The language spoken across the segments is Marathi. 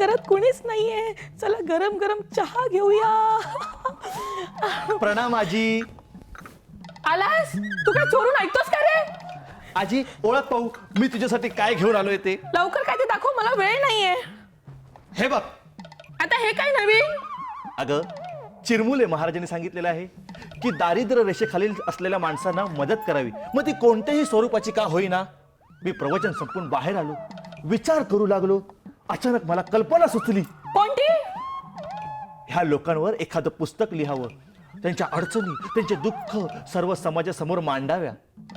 घरात कुणीच नाहीये. चला गरम गरम चहा घेऊया. प्रणाम आजी. आलास? तू काय चोरून ऐकतोस का रे? आजी ओळख पाहू. मी तुझ्यासाठी काय घेऊन आलोय ते? लवकर काय ते दाखव मला वेळ नाहीये. हे बघ. आता हे काय नवीन? अगं चिरमुले महाराजांनी सांगितलेलं आहे की दारिद्र्य रेषेखालील असलेल्या माणसांना मदत करावी. मग ती कोणत्याही स्वरूपाची का होईना? मी प्रवचन संपून बाहेर आलो. विचार करू लागलो. अचानक मला कल्पना सुचली. कोणती? ह्या लोकांवर एखादं पुस्तक लिहावं. त्यांच्या अडचणी त्यांचे दुःख सर्व समाजासमोर मांडाव्या.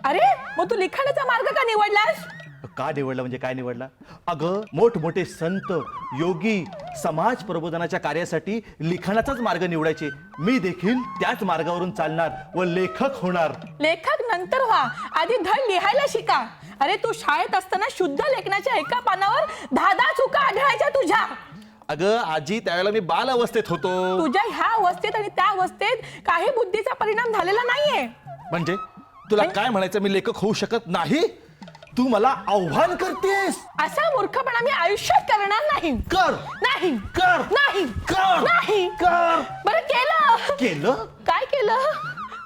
अरे मग तू लिखाणाचा मार्ग का निवडलास? का निवडला म्हणजे काय निवडला? अगं मोठमोठे संत योगी समाज प्रबोधनाच्या कार्यासाठी लिखाणाचाच मार्ग निवडायचे. मी देखील त्याच मार्गावरून चालणार व लेखक होणार. लेखक नंतर व्हा. आधी धड लिहायला शिका. अरे तू शाळेत असताना शुद्ध लेखनाच्या एका पानावर दहा दहा चुका आढळायच्या तुझ्या. अगं आजी त्यावेळेला मी बाल अवस्थेत होतो. तुझ्या ह्या अवस्थेत आणि त्या अवस्थेत काही बुद्धीचा परिणाम झालेला नाहीये. म्हणजे? तुला काय म्हणायचं? मी लेखक होऊ शकत नाही? तू मला आव्हान करतेस. असा मूर्खपणा मी आयुष्यात करणार नाही. कर. नाही. कर. नाही. कर. नाही. कर. बरं केलं. केलं? काय केलं?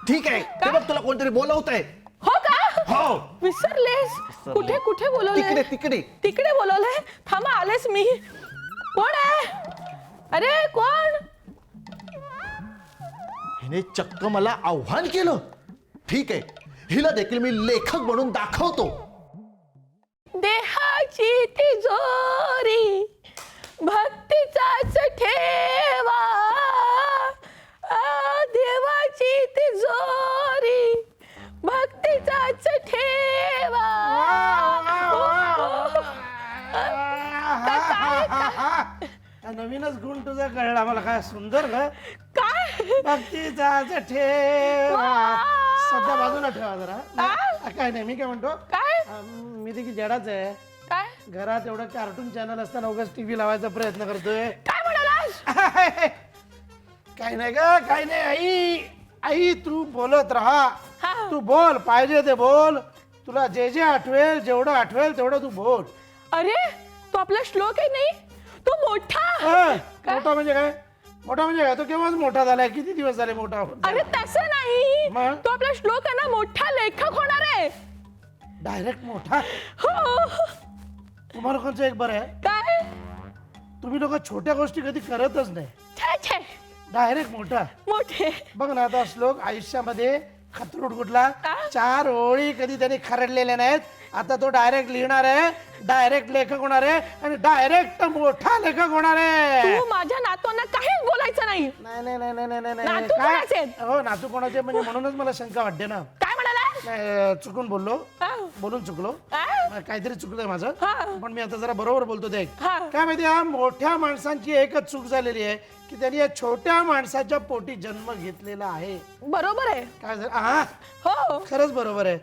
ठीक आहे. ते बघ तुला कोणतरी बोलवत आहे हो का? हो. विसरलेस. कुठे कुठे बोलवलंय? तिकडे तिकडे. तिकडे बोलवलंय? थांबा आलेस मी. कोण आहे? अरे कोण? हिने चक्क मला आव्हान केलं. ठीक आहे. हिला देखील मी लेखक म्हणून दाखवतो. देहाची तिजोरी भक्तीचाच ठेवा. देवाची तिजोरी भक्तीचाच ठेवा. हा नवीनच गुण तुझा कळला मला काय सुंदर ग. काय? भक्तीचा ठेवा. सध्या बाजूला ठेवा जरा. काय नाही मी काय म्हणतो? काय? अं, मी देखील जडाच आहे. काय? घरात एवढं कार्टून चॅनल असताना उगाच टीव्ही लावायचा प्रयत्न करतोय. काय म्हणालास? काय नाही ग काय नाही आई आई तू बोलत राहा. हा. तू बोल पाहिजे ते बोल. तुला जे जे आठवेल जेवढं आठवेल तेवढं तू बोल. अरे तो आपला श्लोक आहे नाही? तो मोठा. अं, मोठा म्हणजे काय? मोठा म्हणजे काय? तो केव्हाच मोठा झालाय किती दिवस झाले मोठा होऊन? अरे तसं नाही. मग? तो आपला श्लोक आहे ना मोठा लेखक होणार आहे. डायरेक्ट मोठा? हो. तुम्हाला कोणचं एक बरं आहे काय तुम्ही लोक छोट्या गोष्टी कधी करतच नाही। छे छे। डायरेक्ट मोठा मोठे बघ ना आता श्लोक आयुष्यामध्ये खतरूट कुठला? चार ओळी कधी त्यांनी खरडलेल्या नाहीत. आता तो डायरेक्ट लिहिणार आहे डायरेक्ट लेखक होणार आहे आणि डायरेक्ट मोठा लेखक होणार आहे. तू माझ्या नातवांना काहीच बोलायचं नाही. नाही नाही नाही नाही नाही नाही नातू कोणाचे आहेत? हो नातू कोणाचे म्हणजे म्हणूनच मला शंका वाटते ना. काय नाही, चुकून बोललो. बोलून चुकलो? काहीतरी चुकलंय माझं. पण मी आता जरा बरोबर बोलतो ते. ऐक. काय माहिती या मोठ्या माणसांची एकच चूक झालेली आहे की त्यांनी या छोट्या माणसाच्या पोटी जन्म घेतलेला आहे. बरोबर आहे. काय झालं? हा हो. खरंच बरोबर आहे.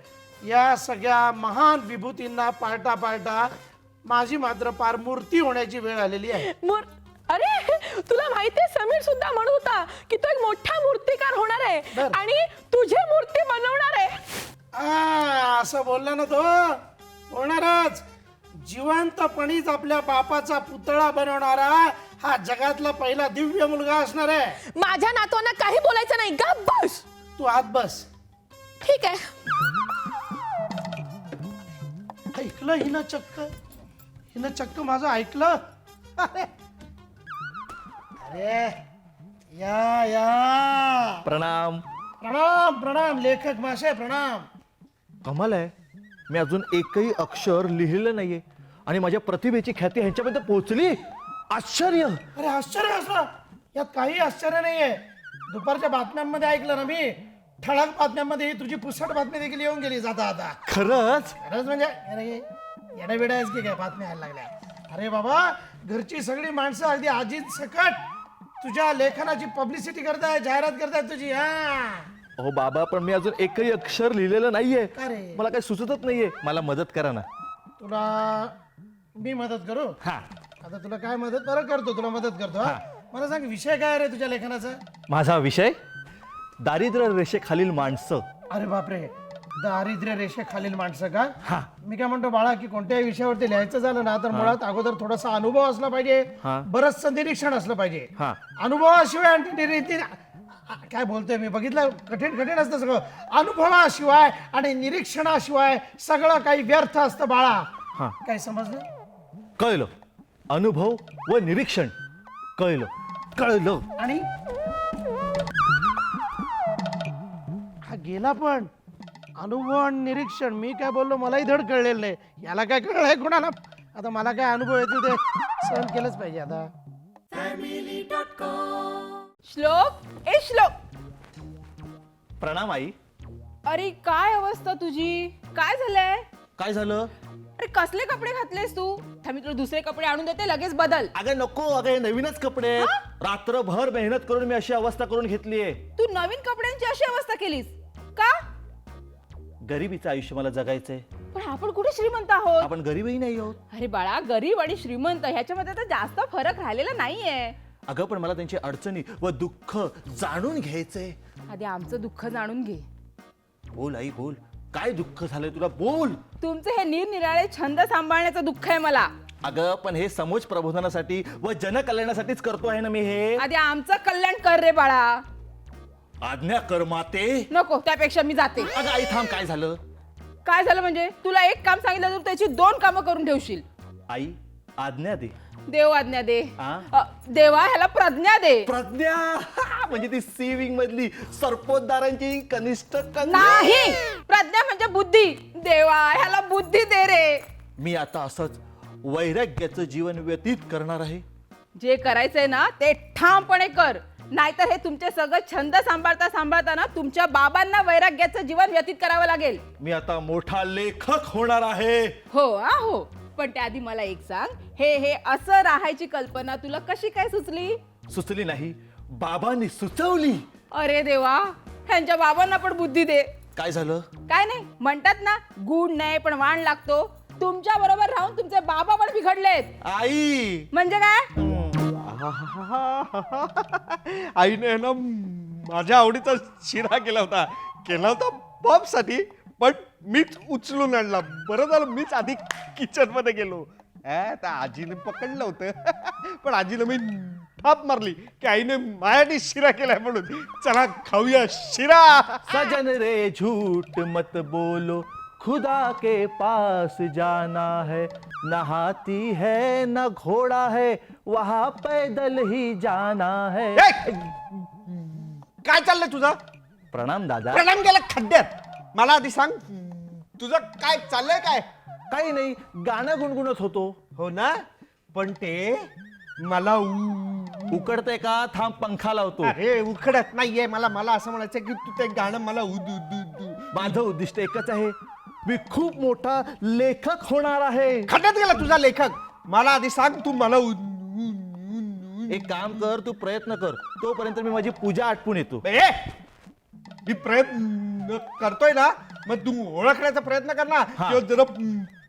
या सगळ्या महान विभूतींना पाळता पाळता माझी मात्र पार मूर्ती होण्याची वेळ आलेली आहे. मूर- अरे तुला माहितीये समीर सुद्धा म्हणत होता की तो एक मोठा मूर्तिकार होणार आहे बर. आणि तुझी मूर्ती बनवणार आहे. आ, असं बोलला ना तो. होणारच जिवंतपणीच आपल्या बापाचा पुतळा बनवणारा हा जगातला पहिला दिव्य मुलगा असणार आहे. माझ्या नातवांना काही बोलायचं नाही. गप बस. तू आत बस. ठीक आहे. ऐकलं हिनं चक्क? हिनं चक्क माझं ऐकलं? अरे. अरे या या. प्रणाम. प्रणाम प्रणाम लेखक माशे प्रणाम. कमाल आहे. मी अजून एकही अक्षर लिहिलेलं नाहीये. आणि माझ्या प्रतिभेची ख्याती ह्यांच्यापर्यंत पोहोचली? आश्चर्य! अरे आश्चर्य असं? यात काही आश्चर्य नाहीये. दुपारच्या बातम्यांमध्ये ऐकलं ना मी. ठळक बातम्यांमध्ये ही तुझी पुसट बातमी देखील येऊन गेली जाता आता. खरंच? खरंच म्हणजे अरे येड्या की काय बातम्या यायला लागल्या? अरे बाबा घरची सगळी माणसं अगदी आजीत सकट तुझ्या लेखनाची पब्लिसिटी करताय जाहिरात करताय तुझी हा. अहो बाबा पण मी अजून एकही अक्षर लिहिलेलं नाहीये. का? मला काही सुचतच नाहीये. मला मदत करा ना. तुला मी मदत करू? हा. आता तुला काय मदत? बरं करतो तुला मदत करतो हा? मला सांग विषय काय रे तुझ्या लेखनाचा? माझा विषय? दारिद्र्य रेषेखालील माणसं. अरे बापरे. दारिद्र्य रेषेखालील माणसं का? हा. मी काय म्हणतो बाळा की कोणत्याही विषयावरती लिहायचं झालं ना तर मुळात अगोदर थोडासा अनुभव असला पाहिजे. हा. बरंचसं निरीक्षण असलं पाहिजे. हा. अनुभवाशिवाय आणि निरी- निरी- काय बोलतोय मी? बघितलं? कठीण कठीण असतं सगळं. अनुभवाशिवाय आणि निरीक्षणाशिवाय सगळं काही व्यर्थ असतं बाळा. हा. काय समजलं? कळलं. अनुभव व निरीक्षण. कळलं. कळलं. आणि? हा गेला पण. अनुभव आणि निरीक्षण. मी काय बोललो मलाही धड कळलेलं नाही. याला काय कळलंय कोणाला? आता मला काय अनुभव येतो ते सहन केलंच पाहिजे आता. श्लोक ए श्लोक. प्रणाम आई. अरे काय अवस्था तुझी? काय झालंय? काय झालं? अरे कसले कपडे घातलेस तू? थांब मी तुला दुसरे कपडे आणून देते लगेच बदल. अगं नको अगं हे नवीनच कपडे आहेत. रात्रभर मेहनत करून मी अशी अवस्था करून घेतलीये तू नवीन कपड्यांची अशी अवस्था केलीस. का? गरिबीचं आयुष्य मला जगायचंय. पण आपण कुठे श्रीमंत आहोत? आपण गरीबही नाही आहोत. अरे बाळा गरीब आणि श्रीमंत ह्याच्यामध्ये तर जास्त फरक राहिलेला नाहीये. अगं पण मला त्यांची अडचणी व दुःख जाणून घ्यायचंय. आधी आमचं दुःख जाणून घे. बोल आई बोल. काय दुःख झालंय तुला? बोल. तुमचे हे निरनिराळे छंद सांभाळण्याचं दुःख आहे मला. अगं पण हे समोज प्रबोधनासाठी व जनकल्याणासाठीच करतो आहे ना मी हे? आधी आमचं कल्याण कर रे बाळा. आज्ञा कर माते. नको त्यापेक्षा मी जाते. अगं आई थांब काय झालं? काय झालं म्हणजे? तुला एक काम सांगितलं तर त्याची दोन कामं करून ठेवशील. आई आज्ञा दे. देव आज्ञा दे? अ, देवा ह्याला प्रज्ञा दे. प्रज्ञा? म्हणजे ती सी विंग मधली सर्पोद्दारांची कनिष्ठ कन्या. नाही प्रज्ञा म्हणजे बुद्धी. देवा ह्याला बुद्धी दे रे. मी आता असंच वैराग्याचं जीवन व्यतीत करणार आहे. जे करायचंय ना ते ठामपणे कर. नाहीतर हे तुमचे सगळं छंद सांभाळता सांभाळताना तुमच्या बाबांना वैराग्याचं जीवन व्यतीत करावं लागेल. मी आता मोठा लेखक होणार आहे. हो आ हो. पण त्याआधी मला एक सांग. हे हे असं राहायची कल्पना तुला कशी काय सुचली? सुचली नाही. बाबांनी सुचवली. अरे देवा ह्यांच्या बाबांना पण बुद्धी दे. काय झालं? काय नाही म्हणतात ना गुण नाही पण वाण लागतो. तुमच्या बरोबर राहून तुमचे बाबा पण बिघडलेत. आई! म्हणजे काय? आईने ना माझ्या आवडीचा शिरा केला होता. केला होता पॉपसाठी पण मीच उचलून आणला. बरं झालं मीच आधी किचनमध्ये गेलो. त्या आजीने पकडलं होतं. पण आजीला मी थाप मारली की आईने माझ्यासाठी शिरा केलाय म्हणून. चला खाऊया शिरा. सजन रे झूठ मत बोलो. खुदा के पास जाना है. न हाथी है न घोड़ा है. वहां पैदल ही जाना है. ए! काय चाललंय तुझं? प्रणाम दादा. प्रणाम गेला खड्ड्यात. मला आधी सांग. तुझं काय चाललंय काय? काही नाही गाणं गुणगुणत होतो. हो ना? पण ते मला उ- उकडते का? थांब पंखा लावतो. अरे उखडत नाहीये. मला मला असं म्हणायचं की तू ते गाणं मला उदू उदू माझं उद्दिष्ट एकच आहे. मी खूप मोठा लेखक होणार आहे. खड्ड्यात गेला तुझा लेखक. मला आधी सांग तू मला उद- उद- उद- एक काम कर तू प्रयत्न कर. तोपर्यंत मी माझी पूजा आटपून येतो. ए! मी प्रयत्न करतोय ना मग तू ओळखण्याचा प्रयत्न कर ना. किंवा जरा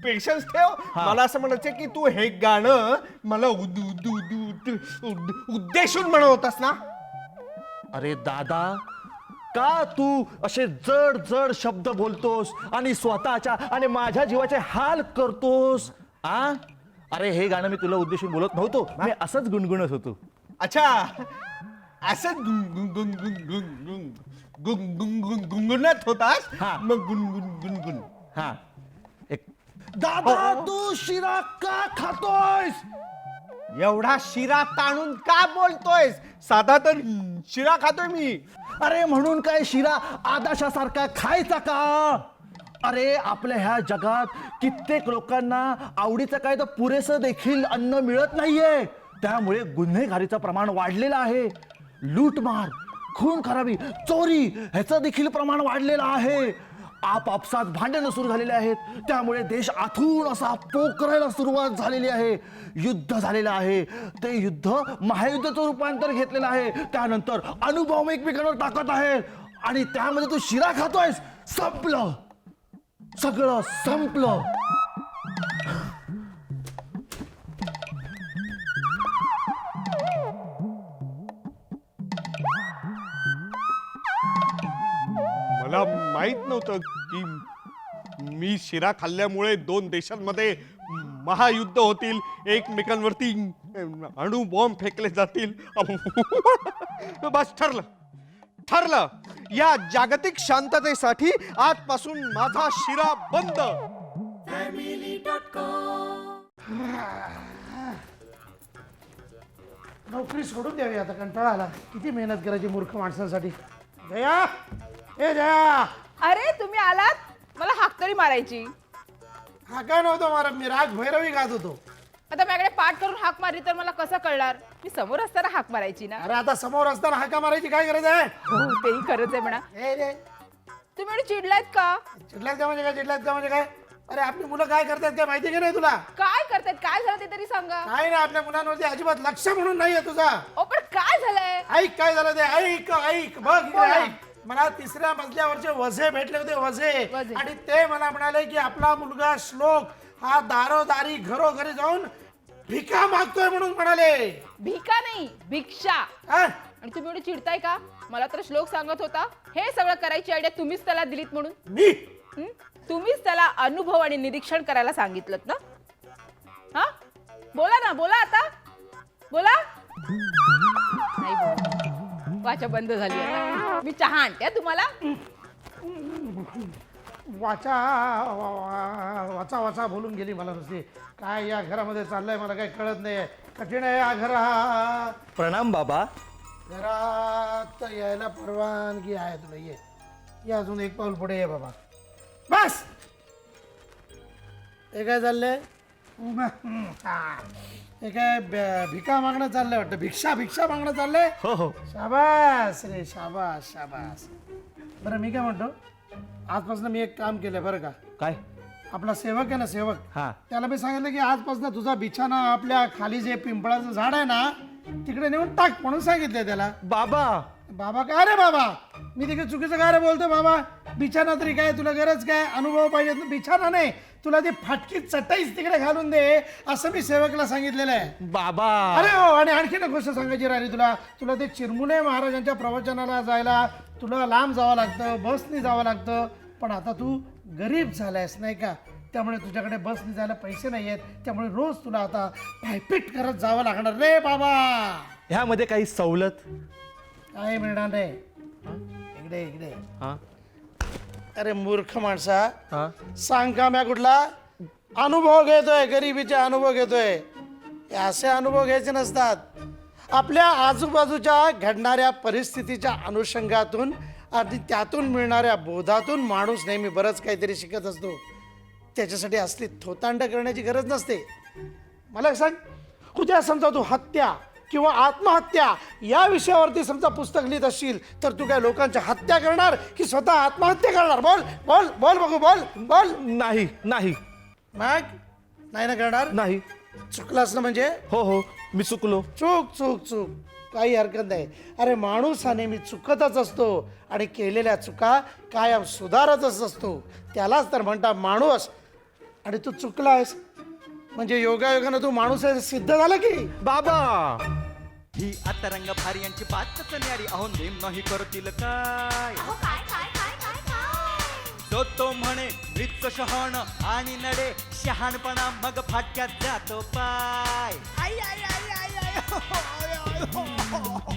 पेशन्स ठेव. मला असं म्हणायचं की तू हे गाणं मला उद- उद- उद- उद- उद- उद्देशून म्हणत होतास ना. अरे दादा का तू असे जड जड शब्द बोलतोस आणि स्वतःच्या आणि माझ्या जीवाचे हाल करतोस? आ? अरे हे गाणं मी तुला उद्देशून बोलत नव्हतो. मी असंच गुणगुणत होतो. अच्छा. असं गुंग- गुंग- गुंग- गुंग- गुंग- गुंग- गुंग- गुंग- गुंग- गुंगणत होतास हा. मग गुणगुण गुणगुण हा एक दादा तू शिरा का खातोयस एवढा शिरा ताणून का बोलतोयस साधा तर शिरा खातोय मी अरे म्हणून काय शिरा आदाशासारखा खायचा का अरे आपल्या ह्या जगात कित्येक लोकांना आवडीचं काय तर पुरेसं देखील अन्न मिळत नाहीये त्यामुळे गुन्हेगारीचं प्रमाण वाढलेलं आहे लूटमार खून खराबी चोरी ह्याचं देखील प्रमाण वाढलेलं आहे. आपापसात भांडणं सुरू झालेले आहेत. त्यामुळे देश आथून असा पोकरायला सुरुवात झालेली आहे. युद्ध झालेलं आहे. ते युद्ध महायुद्धाचं रूपांतर घेतलेलं आहे. त्यानंतर अनुभव एकमेकांवर टाकत आहेत. आणि त्यामध्ये तू शिरा खातोयस. संपलं. सगळं संपलं. नव्हतं की मी शिरा खाल्ल्यामुळे दोन देशांमध्ये महायुद्ध होतील एकमेकांवरती अणुबॉम्ब फेकले जातील. बस ठरलं. ठरलं. या जागतिक शांततेसाठी आजपासून माझा शिरा बंद. नोकरी सोडून द्यावी आता कंटाळा आला. किती मेहनत करायची मूर्ख माणसांसाठी. जया! ए जया! अरे तुम्ही आलात? मला हाक तरी मारायची. हा काय नव्हतं मारा मी राग भैरवी गात होतो. आता माझ्याकडे पाठ करून हाक मारली तर मला कसं कळणार? मी समोर असताना हाक मारायची ना? अरे आता समोर असताना हाका मारायची काय गरज आहे? हो तेही खरंच आहे म्हणा. ए रे. तुम्ही एवढे चिडलायत का? चिडल्यात का म्हणजे काय? चिडल्यात का म्हणजे काय? अरे आपली मुलं काय करतात काय माहिती की नाही तुला? काय करतायत काय झालं ते तरी सांगा. काय ना आपल्या मुलांवरती अजिबात लक्ष म्हणून नाहीये तुझा. ओ पण काय झालंय? ऐक काय झालं ते? ऐक ऐक बघ इकडे. ऐक. मला तिसऱ्या मजल्यावरचे वझे भेटले होते वझे. आणि ते मला म्हणाले की आपला मुलगा श्लोक हा दारोदारी घरोघरी जाऊन भिका मागतोय म्हणून म्हणाले. भिका नाही भिक्षा. हा? आणि तुम्ही एवढे चिडताय का? मला तर श्लोक सांगत होता. हे सगळं करायची आयडिया तुम्हीच त्याला दिलीत म्हणून. मी? हं? तुम्हीच त्याला अनुभव आणि निरीक्षण करायला सांगितलं ना? हा? बोला ना बोला आता. बोला. नाही बोल वाचा बंद झाली आता. मी चहा आणते हा तुम्हाला. वाचा वा- वाचा वाचा बोलून गेली मला नुसती. काय या घरामध्ये चाललंय मला काही कळत नाही कठीण आहे हा घर हा प्रणाम बाबा. घरात यायला परवानगी आहे तुला ये. ये अजून एक पाऊल पुढे ये बाबा. बस! हे काय चाललंय? हम्म, हा. हे काय ब- भिका मागणं चाललंय वाटतं? भिक्षा भिक्षा मागणं चाललंय? हो हो. शाबास रे शाबास शाबास. बरं मी काय म्हणतो? आजपासून मी एक काम केलंय बरं का? काय? आपला सेवक आहे ना सेवक. हा. त्याला मी सांगितलं की आजपासून तुझा बिछाना आपल्या खाली जे पिंपळाचं झाड आहे ना तिकडे नेऊन टाक म्हणून सांगितलंय त्याला. बाबा! बाबा काय रे बाबा! मी तिकडे चुकीचं काय रे बोलतो बाबा? बिछाना तरी काय? तुला गरज काय? अनुभव पाहिजे बिछाना नाही. तुला ती फाटकी चटईच तिकडे घालून दे असं मी सेवकला सांगितलेलं आहे. बाबा! अरे हो आणि आणखीन एक गोष्ट सांगायची राहिली तुला. तुला ते चिरमुले महाराजांच्या प्रवचनाला जायला तुला लांब जावं लागतं बसनी जावं लागतं. पण आता तू गरीब झालायस नाही का? त्यामुळे तुझ्याकडे बसनी जायला पैसे नाही आहेत. त्यामुळे रोज तुला आता पायपीट करत जावं लागणार. रे बाबा! ह्यामध्ये काही सवलत? काय मिळणार नाही इकडे इकडे. हा? अरे मूर्ख माणसा. हा? सांग का म्या कुठला? अनुभव घेतोय गरिबीचे अनुभव घेतोय. हे असे अनुभव घ्यायचे नसतात. आपल्या आजूबाजूच्या घडणाऱ्या परिस्थितीच्या अनुषंगातून आणि त्यातून मिळणाऱ्या बोधातून माणूस नेहमी बरंच काहीतरी शिकत असतो. त्याच्यासाठी असली थोतांड करण्याची गरज नसते. मला सांग उद्या समजा तू? हत्या. किंवा आत्महत्या या विषयावरती समजा पुस्तक लिहित असशील तर तू काय लोकांच्या हत्या करणार की स्वतः आत्महत्या करणार? बोल बोल बोल बघू बोल बोल. नाही नाही. मग? नाही ना करणार? नाही. चुकलास ना म्हणजे? हो हो मी चुकलो. चूक चूक चूक. काही हरकत नाही. अरे माणूस हा नेहमी चुकतच असतो आणि केलेल्या चुका कायम सुधारतच असतो. त्यालाच तर म्हणता माणूस. आणि तू चुकलायस. म्हणजे योगायोगानं तू माणूस आहे हे सिद्ध झालं की? बाबा! ही आता रंग भारी यांची बातच न्यारी अहो नेम नाही करतील काय अहो काय काय काय काय काय तो तो म्हणे मृत शहाण आणि नडे शहाणपणा मग फाटक्यात जातो पाय आई, आई, आई, आई, आई, हो, हो, हो, हो.